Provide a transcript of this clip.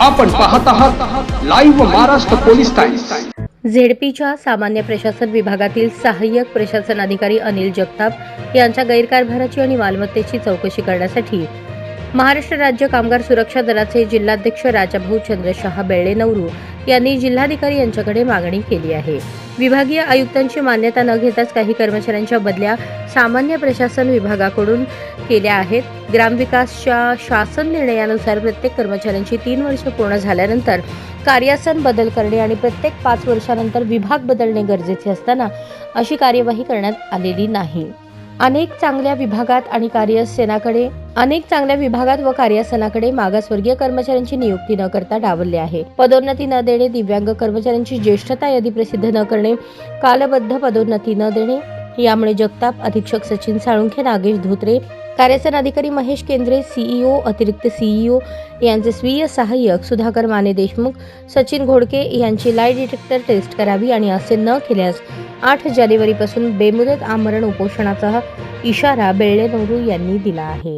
आपण पाहत आहात लाईव्ह महाराष्ट्र पोलीस टाइम्स झेडपीच्या सामान्य प्रशासन विभागातील सहाय्यक प्रशासन अधिकारी अनिल जगताप यांच्या गैरकारभाराची आणि मालमत्तेची चौकशी करण्यासाठी महाराष्ट्र राज्य कामगार सुरक्षा दलाचे जिल्हाध्यक्ष राजाभाऊ चंद्रशहा बेळे यांनी जिल्हाधिकारी यांच्याकडे मागणी केली आहे. विभागीय आयुक्तांची मान्यता न घेताच काही कर्मचाऱ्यांच्या बदल्या सामान्य प्रशासन विभागाकडून केल्या आहेत. ग्रामविकासच्या शासन निर्णयानुसार प्रत्येक कर्मचाऱ्यांची तीन वर्ष पूर्ण झाल्यानंतर कार्यासन बदल करणे आणि प्रत्येक पाच वर्षानंतर विभाग बदलणे गरजेचे असताना अशी कार्यवाही करण्यात आलेली नाही. अनेक चांगल्या विभागात आणि कार्यसेनाकडे अनेक चांगल्या विभागात व कार्यासनाकडे मागासवर्गीय कर्मचाऱ्यांची नियुक्ती न करता डावलले आहे. पदोन्नती न देणे दिव्यांग कर्मचाऱ्यांची ज्येष्ठता यादी प्रसिद्ध न करणे कालबद्ध पदोन्नती न देणे यामुळे जगताप अधीक्षक सचिन साळुंखे नागेश धोत्रे कार्यसन अधिकारी महेश केंद्रे सीईओ अतिरिक्त सीईओ यांचे स्वीय सहाय्यक सुधाकर माने देशमुख सचिन घोडके यांची लाय डिटेक्टर टेस्ट करावी आणि असे न केल्यास आठ जानेवारीपासून बेमुदत आमरण उपोषणाचा इशारा बेळे नवरू यांनी दिला आहे.